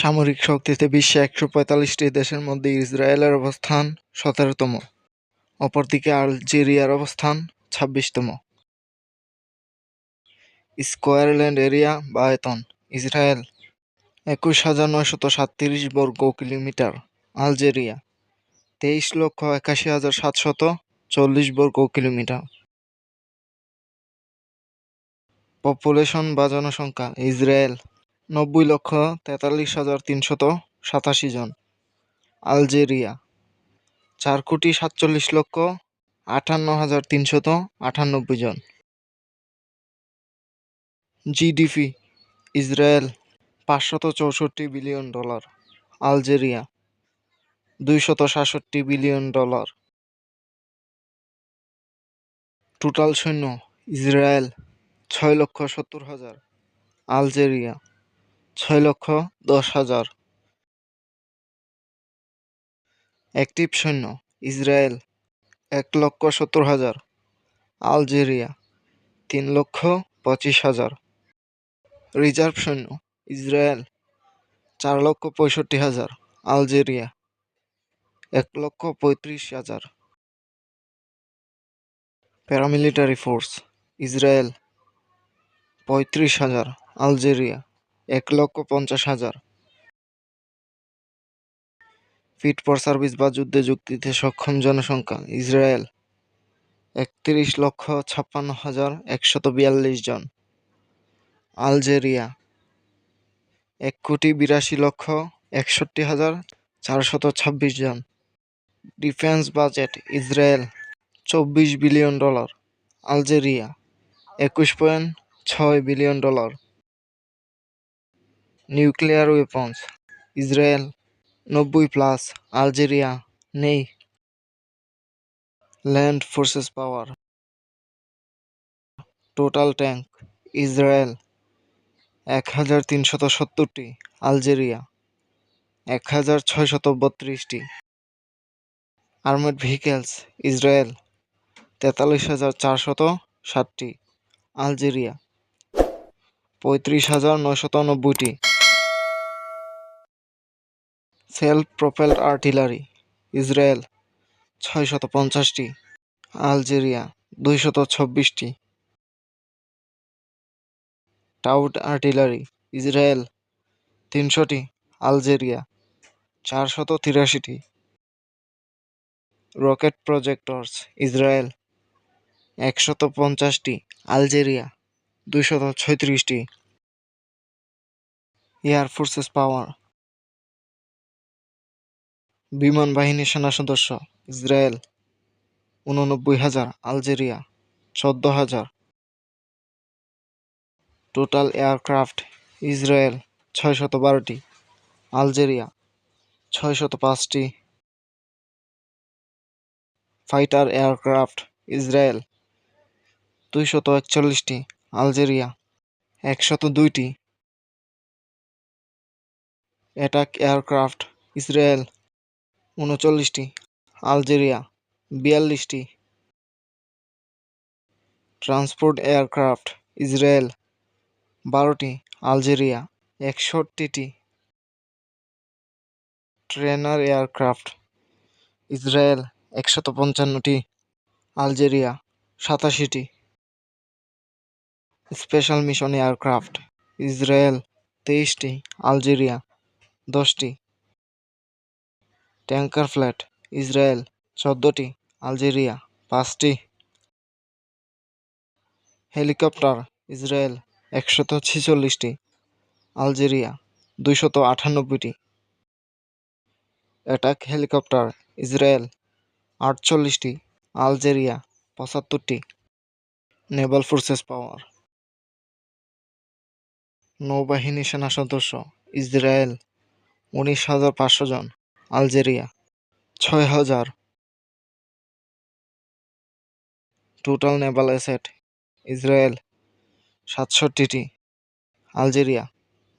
সামরিক শক্তিতে বিশ্বে একশো পঁয়তাল্লিশটি দেশের মধ্যে ইসরায়েলের অবস্থান সতেরোতম, অপরদিকে আলজেরিয়ার অবস্থান ছাব্বিশতম। স্কোয়ার ল্যান্ড এরিয়া বা আয়তন ইসরায়েল, একুশ হাজার নয়শত সাতত্রিশ বর্গ কিলোমিটার, আলজেরিয়া, তেইশ লক্ষ একাশি হাজার সাতশত চল্লিশ বর্গ কিলোমিটার। পপুলেশন বা জনসংখ্যা, ইসরায়েল নব্বই লক্ষ তেতাল্লিশ হাজার তিনশত সাতাশি জন। আলজেরিয়া, চার কোটি সাতচল্লিশ লক্ষ আটান্ন হাজার তিনশত আটানব্বই জন। জিডিপি, ইসরায়েল, পাঁচশত চৌষট্টি বিলিয়ন ডলার। আলজেরিয়া, দুইশত সাতষট্টি বিলিয়ন ডলার। টোটাল সৈন্য, ইসরায়েল, ছয় লক্ষ সত্তর হাজার। আলজেরিয়া ছয় লক্ষ দশ হাজার। অ্যাক্টিভ সৈন্য, ইসরায়েল এক লক্ষ সত্তর হাজার, আলজেরিয়া তিন লক্ষ পঁচিশ হাজার। রিজার্ভ সৈন্য, ইসরায়েল চার লক্ষ পঁয়ষট্টি হাজার, আলজেরিয়া এক লক্ষ পঁয়ত্রিশ হাজার। প্যারামিলিটারি ফোর্স, ইসরায়েল পঁয়ত্রিশ হাজার, আলজেরিয়া এক লক্ষ পঞ্চাশ হাজার। ফিট ফর সার্ভিস বা যুদ্ধে যুক্তিতে সক্ষম জনসংখ্যা, ইসরায়েল একত্রিশ লক্ষ ছাপ্পান্ন হাজার একশত বিয়াল্লিশ জন। আলজেরিয়া এক কোটি বিরাশি লক্ষ একষট্টি হাজার চারশত ছাব্বিশ জন। ডিফেন্স বাজেট, ইসরায়েল চব্বিশ বিলিয়ন ডলার। আলজেরিয়া একুশ পয়েন্ট ছয় billion dollar. Nuclear weapons Israel নব্বই প্লাস আলজেরিয়া নেই land forces power total tank Israel এক হাজার তিনশত সত্তরটি. আলজেরিয়া এক হাজার ছয়শত বত্রিশটি. আর্মেড ভেহিকেলস ইসরায়েল তেতাল্লিশ হাজার চারশত ষাটটি. আলজেরিয়া পঁয়ত্রিশ হাজার নয়শত নব্বইটি. সেলফ প্রোপেলড আর্টিলারি ইসরায়েল ছয়শত পঞ্চাশটি আলজেরিয়া দুইশত ছাব্বিশটি। টাউট আর্টিলারি ইসরায়েল তিনশোটি আলজেরিয়া চারশত তিরাশিটি। রকেট প্রজেক্টরস ইসরায়েল একশত পঞ্চাশটি আলজেরিয়া দুইশত ছয়ত্রিশটি। এয়ার ফোর্সেস পাওয়ার বিমান বাহিনী সেনা সদস্য, ইসরায়েল, উননব্বই হাজার, আলজেরিয়া, চোদ্দ হাজার। টোটাল এয়ারক্রাফট, ইসরায়েল, ছয়শত বারোটি, আলজেরিয়া, ছয়শত পাঁচটি। ফাইটার এয়ারক্রাফট, ইসরায়েল, দুইশত একচল্লিশটি, আলজেরিয়া, একশত দুইটি। অ্যাটাক এয়ারক্রাফট, ইসরায়েল উনচল্লিশটি। আলজেরিয়া, বিয়াল্লিশটি। ট্রান্সপোর্ট এয়ারক্রাফট, ইসরায়েল, বারোটি। আলজেরিয়া, একষট্টিটি। ট্রেনার এয়ারক্রাফট, ইসরায়েল, একশত পঞ্চান্নটি। আলজেরিয়া, সাতাশিটি। স্পেশাল মিশন এয়ারক্রাফট, ইসরায়েল, তেইশটি। আলজেরিয়া, দশটি। ট্যাঙ্কার ফ্ল্যাট, ইসরায়েল, চোদ্দোটি, আলজেরিয়া, পাঁচটি। হেলিকপ্টার, ইসরায়েল, একশত ছেচল্লিশটি, আলজেরিয়া, দুইশত আটানব্বইটি। অ্যাটাক হেলিকপ্টার, ইসরায়েল, আটচল্লিশটি, আলজেরিয়া, পঁচাত্তরটি। Naval forces power. নৌবাহিনী সেনা সদস্য, ইসরায়েল, উনিশ হাজার পাঁচশো জন। আলজেরিয়া, ছয় হাজার। টোটাল নেভাল অ্যাসেট ইসরায়েল সাতষট্টিটি। আলজেরিয়া,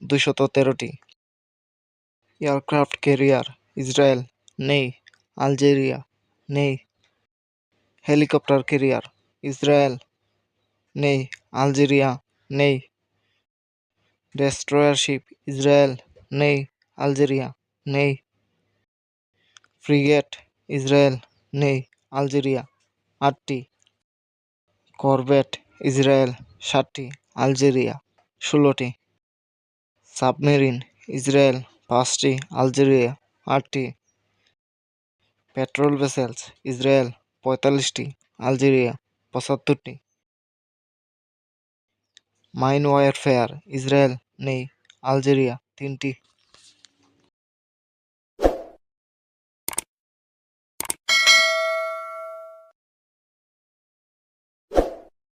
দুইশত তেরোটি। এয়ারক্রাফট ক্যারিয়ার ইসরায়েল নেই। আলজেরিয়া, নেই। হেলিকপ্টার ক্যারিয়ার ইসরায়েল নেই। আলজেরিয়া, নেই। ডেস্ট্রয়ার শিপ ইসরায়েল নেই। আলজেরিয়া, নেই। ফ্রিগেট ইসরায়েল নেই, আলজেরিয়া আটটি করভেট ইসরায়েল সাতটি, আলজেরিয়া ষোলোটি, সাবমেরিন, ইসরায়েল পাঁচটি, আলজেরিয়া আটটি, পেট্রোল ভেসেলস, ইসরায়েল পঁয়তাল্লিশটি, আলজেরিয়া পঁচাত্তরটি। মাইন ওয়ারফেয়ার, ইসরায়েল নেই, আলজেরিয়া তিনটি।